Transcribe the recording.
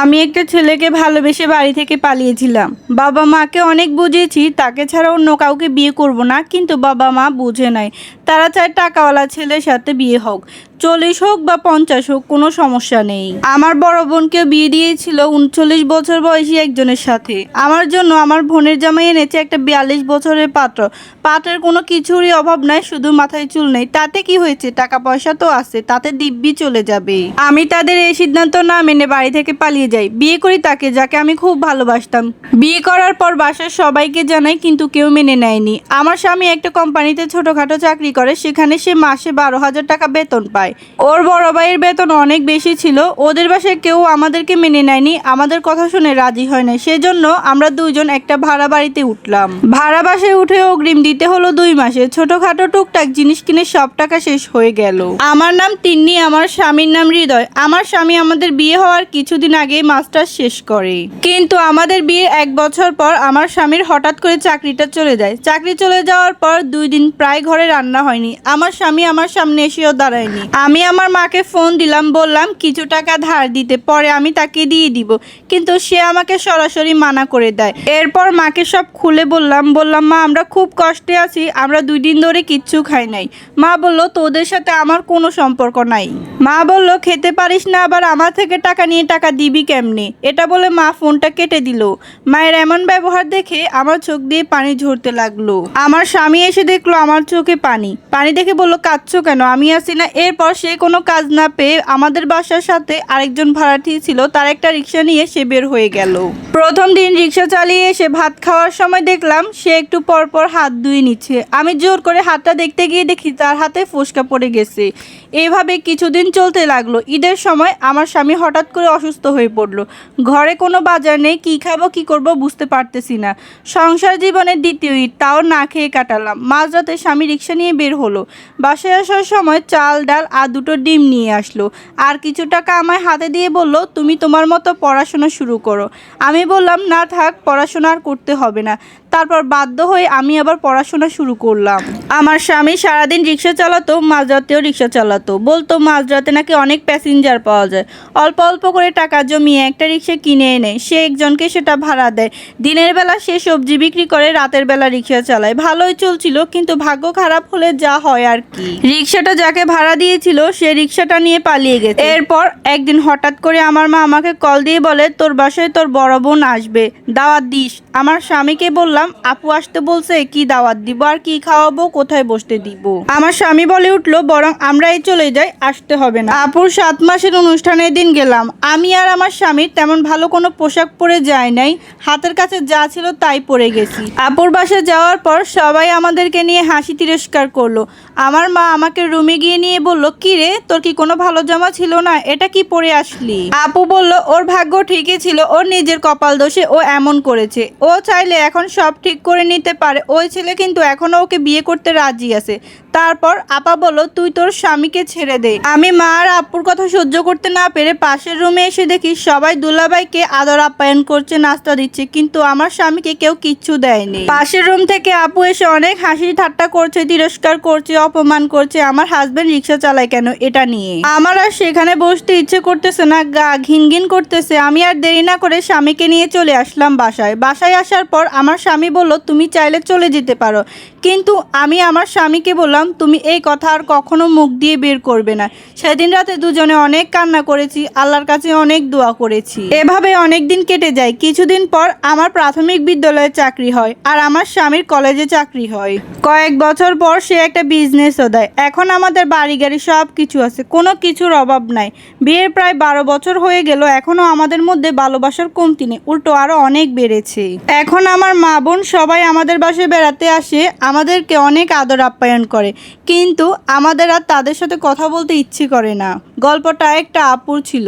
আমি একটা ছেলেকে ভালোবেসে বাড়ি থেকে পালিয়েছিলাম। বাবা মাকে অনেক বুঝিয়েছি তাকে ছাড়া অন্য কাউকে বিয়ে করব না, কিন্তু বাবা মা বুঝে নাই। তারা চায় টাকাওয়ালা ছেলের সাথে বিয়ে হোক। চল্লিশ হোক বা পঞ্চাশ হোক, কোনো সমস্যা নেই। আমার বড় বোনকে বিয়ে দিয়েছিল উনচল্লিশ বছর বয়সী একজনের সাথে। আমার জন্য আমার বোনের জামাই এনেছে একটা বিয়াল্লিশ বছরের পাত্র। পাত্রের কোনো কিছুরই অভাব নাই, শুধু মাথায় চুল নেই। তাতে কি হয়েছে? টাকা পয়সা তো আছে, তাতে দিব্যি চলে যাবে। আমি তাদের এই সিদ্ধান্ত না মেনে বাড়ি থেকে পালিয়ে যাই। বিয়ে করি তাকে, যাকে আমি খুব ভালোবাসতাম। বিয়ে করার পর বাসার সবাইকে জানাই, কিন্তু কেউ মেনে নেয়নি। আমার স্বামী একটা কোম্পানিতে ছোটখাটো চাকরি করে। সেখানে সে মাসে বারো হাজার টাকা বেতন পায়। ওর বড় ভাইয়ের বেতন অনেক বেশি ছিল। ওদের বাসায় কেউ আমাদেরকে মেনে নেয়নি। আমাদের কথা শুনে রাজি হয় না সেজন্য আমরা দুজন একটা ভাড়া বাড়িতে উঠলাম। ভাড়া বাসায় উঠে অগ্রিম দিতে হলো দুই মাসে। ছোটখাটো টুকটাক জিনিস কিনে সব টাকা শেষ হয়ে গেল। আমার নাম তিন্নি, আমার স্বামীর নাম হৃদয়। আমার স্বামী আমাদের বিয়ে হওয়ার কিছুদিন আগে মাস্টার শেষ করে। কিন্তু আমাদের বিয়ে এক বছর পর আমার স্বামীর হঠাৎ করে চাকরিটা চলে যায়। চাকরি চলে যাওয়ার পর দুই দিন প্রায় ঘরে রান্না হয়নি। আমার স্বামী আমার সামনে এসেও দাঁড়ায়নি। আমি আমার মাকে ফোন দিলাম, বললাম, কিছু টাকা ধার দিতে, পরে আমি তাকে দিয়ে দিব। কিন্তু সে আমাকে সরাসরি মানা করে দেয়। এরপর মাকে সব খুলে বললাম বললাম, মা, আমরা খুব কষ্টে আছি, আমরা দুই দিন ধরে কিচ্ছু খাই নাই। মা বলল, তোদের সাথে আমার কোনো সম্পর্ক নাই। মা বলল, খেতে পারিস না, আবার আমার থেকে টাকা নিয়ে টাকা দিবি কেমনে? এটা বলে মা ফোনটা কেটে দিল। মায়ের এমন ব্যবহার দেখে আমার চোখ দিয়ে পানি ঝরতে লাগল। আমার স্বামী এসে দেখল, আমার চোখে পানি। পানি দেখে বলল, কাঁদছো কেন? আমি আসি না। এরপর সে কোনো কাজ না পেয়ে আমাদের বাসার সাথে আরেকজন ভাড়াটি ছিল, তার একটা রিক্সা নিয়ে সে বের হয়ে গেল। প্রথম দিন রিক্সা চালিয়ে এসে ভাত খাওয়ার সময় দেখলাম, সে একটু পর পর হাত ধুয়ে নিচ্ছে। আমি জোর করে হাতটা দেখতে গিয়ে দেখি তার হাতে ফুসকা পড়ে গেছে। এভাবে কিছুদিন চলতে লাগল। ঈদের সময় আমার স্বামী হঠাৎ করে অসুস্থ হয়ে পড়ল। ঘরে কোনো বাজার নেই, কী খাব, কী করব বুঝতে পারতেছি না। সংসার জীবনের দ্বিতীয় ঈদ তাও না খেয়ে কাটালাম। মাঝরাতে স্বামী রিক্সা নিয়ে বের হলো। বাসায় আসার সময় চাল, ডাল আর দুটো ডিম নিয়ে আসলো। আর কিছু টাকা আমায় হাতে দিয়ে বলল, তুমি তোমার মতো পড়াশোনা শুরু করো। আমি বললাম, না থাক, পড়াশোনা আর করতে হবে না। তারপর বাধ্য হয়ে আমি আবার পড়াশোনা শুরু করলাম। আমার স্বামী সারাদিন রিক্সা চালাতো, মাঝরাতেও রিক্সা চালাতো। বলতো মাঝরাতে নাকি অনেক প্যাসেঞ্জার পাওয়া যায়। অল্প অল্প করে টাকা জমিয়ে একটা রিক্সা কিনে এনে, সে একজনকে সেটা ভাড়া দেয়। দিনের বেলা সে সবজি বিক্রি করে, রাতের বেলা রিক্সা চালায়। ভালোই চলছিল, কিন্তু ভাগ্য খারাপ হলে যা হয় আর কি। রিক্সাটা যাকে ভাড়া দিয়েছিল, সে রিক্সাটা নিয়ে পালিয়ে গেছে। এরপর একদিন হঠাৎ করে আমার মা আমাকে কল দিয়ে বলে, তোর বাসায় তোর বড় বোন আসবে। দাওয়াত দিস। আমার স্বামীকে বললাম আপু আসতে বলছে, কি দাওয়াত দিব আর কি খাওয়াবো, কোথায় বসতে দিব? আমার স্বামী বলে উঠল, বরং আমরাই চলে যাই, আসতে হবে না। আপুর সাত মাসের অনুষ্ঠানের দিন গেলাম। আমি আর আমার স্বামীর তেমন ভালো কোনো পোশাক পরে যায় নাই, হাতের কাছে যা ছিল তাই পরে গেছি। আপুর বাসায় যাওয়ার পর সবাই আমাদেরকে নিয়ে হাসি তিরস্কার করল। আমার মা আমাকে রুমে গিয়ে নিয়ে বলল, কি রে, তোর কি কোনো ভালো জামা ছিল না? এটা কি পরে আসলি? আপু বলল, ওর ভাগ্য ঠিকই ছিল, ওর নিজের কপাল দোষে ও এমন করেছে। ও চাইলে এখন সব ঠিক করে নিতে পারে। ওই ছেলে কিন্তু এখনও ওকে বিয়ে করতে রাজি আছে। তারপর আপা বলল, তুই তোর স্বামীকে ছেড়ে দে। আমি মা আর আপুর কথা সহ্য করতে না পেরে পাশের রুমে এসে দেখি সবাই দুলাভাইকে আদর আপ্যায়ন করছে, নাস্তা দিচ্ছে, কিন্তু আমার স্বামীকে কেউ কিচ্ছু দেয়নি। পাশের রুম থেকে আপু এসে অনেক হাসি ঠাট্টা করছে, তিরস্কার করছে, অপমান করছে, আমার হাজবেন্ড রিক্সা চালায় কেন এটা নিয়ে? আমার আর সেখানে বসতে ইচ্ছে করতেছে না, গা ঘিন ঘিন করতেছে। আমি আর দেরি না করে স্বামীকে নিয়ে চলে আসলাম বাসায়। বাসায় আসার পর আমার স্বামী বলল তুমি চাইলে চলে যেতে পারো। কিন্তু আমি আমার স্বামীকে বললাম, তুমি এই কথা আর কখনো মুখ দিয়ে বের করবে না। সেদিন রাতে দুজনে অনেক কান্না করেছি, আল্লাহর কাছে অনেক দোয়া করেছি। এভাবে অনেক দিন কেটে যায়। কিছুদিন পর আমার প্রাথমিক বিদ্যালয়ে চাকরি হয় আর আমার স্বামীর কলেজে চাকরি হয়। কয়েক বছর পর সে একটা বিজনেসও দেয়। এখন আমাদের বাড়ি গাড়ি সব কিছু আছে, কোনো কিছুর অভাব নাই। বিয়ের প্রায় বারো বছর হয়ে গেল, এখনও আমাদের মধ্যে ভালোবাসার কমতি নেই, উল্টো আরও অনেক বেড়েছে। এখন আমার মা বোন সবাই আমাদের বাসায় বেড়াতে আসে আমাদেরকে অনেক আদর আপ্যায়ন করে। কিন্তু আমাদের আর তাদের সাথে কথা বলতে ইচ্ছে করে না। গল্পটা একটা আপুর ছিল।